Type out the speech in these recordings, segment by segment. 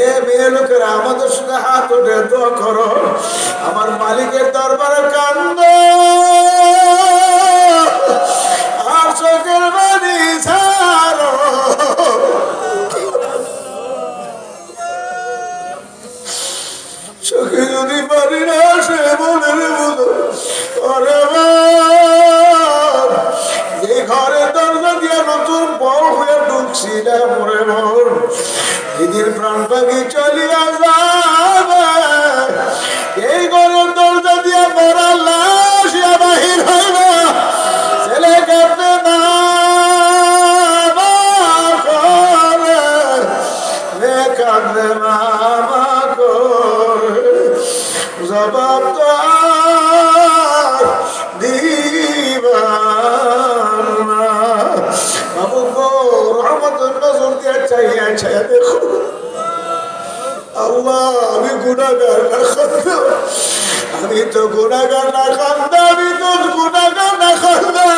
এ মেয়ে লোকেরা আমাদের সাথে হাত উঠে দোয়া করো। আমার মালিকের দরবারে মরে মর দিদির প্রাণ পাখি চলিয়া এই ঘরের দরজা দিয়া মরা লাশ বাহির না ছেলে কাঁদবে না কাঁদবে না জবাব তো দিয়ে চাইয়া চাইয়া দেখো আল্লাহ, আমি গুণাগার না খান্দা। আমি তো গুণাগার না খান্দা, আমি তো গুণাগার না খান্দা।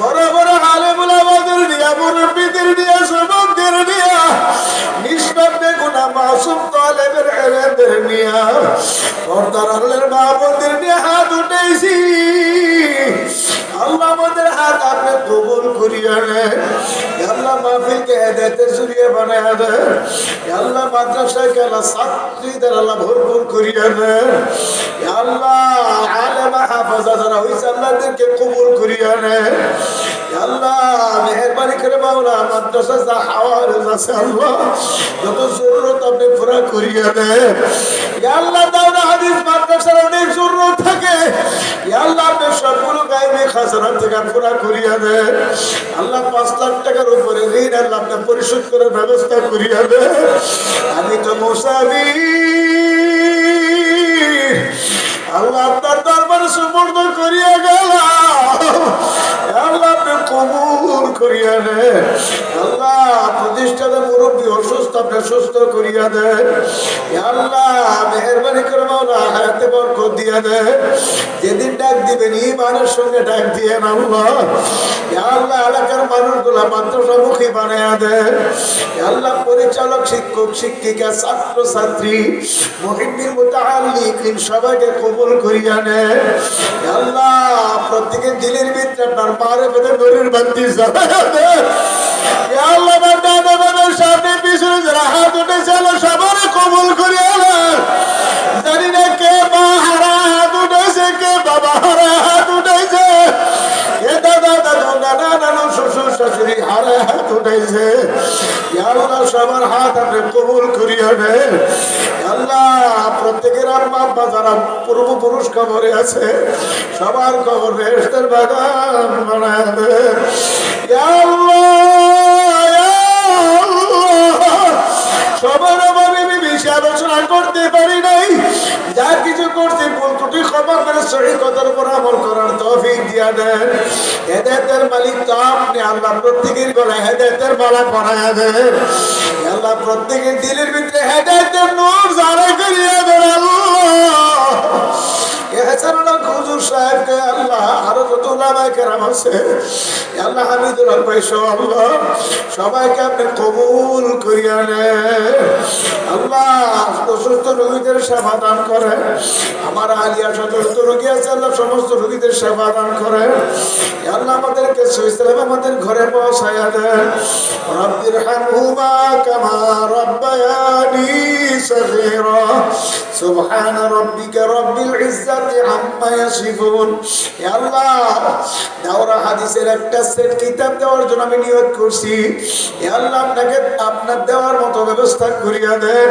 বড় বড় হালে আমাদের নিয়া, মুরব্বীদের নিয়া সবকদের নিয়া, নিষ্পাপে গুণা মাসুম তালেবের এলেদের নিয়া, পর্দার আল্লের মাহবুদের নিয়ে মাহফিলকে হেদায়তে জুড়িয়ে বানায় দেন আল্লাহ মাদ্রাসাকে আল্লাহ ছাত্রীদের আল্লাহ ভরপুর করিয়া দেন আল্লাহ আলেমা হাফাজা যারা হয়েছে আল্লাহদেরকে কবুল করিয়া নেন আল্লাহ মেহরবানি করে মাওলা মাদ্রাসা যা হাওয়ার আছে আল্লাহ, যত জরুরত আপনি পুরা করিয়া দেন পাঁচ লাখ টাকার উপরে পরিশোধ করার ব্যবস্থা করিয়া দেন। আমি তো মোসাবি আল্লাহ আপনার দরবারে সুপর্দ করিয়া গেলাম। আল্লাহ কবুল করিয়া দেন আল্লাহ মুরব্বী অসুস্থ সুস্থ করিয়া মেহরবানি করে মাওলা, হায়াতে বরকত দিয়া দেন যেদিন ডাক দিবেন সঙ্গে ডাক দিয়ে আল্লাহ। এলাকার আল্লাহ, পরিচালক, শিক্ষক, শিক্ষিকা ছাত্র ছাত্রী মুতাআল্লিকিন সবাইকে কবুল করিয়া নেন আল্লাহ, প্রত্যেকের দিলের ভিতরে আপনার জ্বালায়া দেন আল্লাহ আমার পিছনে যারা হাত উঠেছে আল্লাহ সবার কবুল করিয়া নেন জানি না কে মা হারা হাত উঠেছে, কে বাবা হারা হাত উঠেছে। কে দাদা দাদু, নানা নানু, শ্বশুর শাশুড়ি হারা হাত উঠেছে। আল্লাহ, সবার হাত আপনি কবুল করিয়া নেন আল্লাহ, প্রত্যেকের আম্মা আব্বা যারা পূর্বপুরুষ কবরে আছে, সবার কবর বেহেস্তের বাগান বানায় দেন পারি নাই। যা কিছু করছি, ভুল ত্রুটি ক্ষমা করে সহি কথার উপর আমল করার তৌফিক দিয়া দেন। হেদায়তের মালিক তো আপনি, আল্লাহ প্রত্যেকের গলায় হেদায়তের মালা পরায়া দেন। আল্লাহ প্রত্যেকের দিলের ভিতরে হেদায়তের নূর জারা করিয়া দেন এছাড়া হুজুর সাহেবকে আল্লাহ আরও যত ওলামায়ে কেরাম আছে আল্লাহ সবাইকে আপনি কবুল করিয়া নেন। আল্লাহ রোগীদের সেবা দান করে। আমার আলিয়া সচেতন রোগী আছে, আল্লাহ সমস্ত রোগীদের সেবা দান করেন আল্লাহ আমাদেরকে সইসলাম আমাদের ঘরে দেন রব্বির কামা রব্বায়ানি সুবহান রাব্বিকা রব্বিল ইজ্জাতি আম্মা ইয়াসিফুন। আল্লাহ, দাওরা হাদিসের একটা সেট কিতাব দেওয়ার জন্য আমি করছি। হে আল্লাহ আপনাকে আপনার দেওয়ার মতো ব্যবস্থা করিয়া দেন।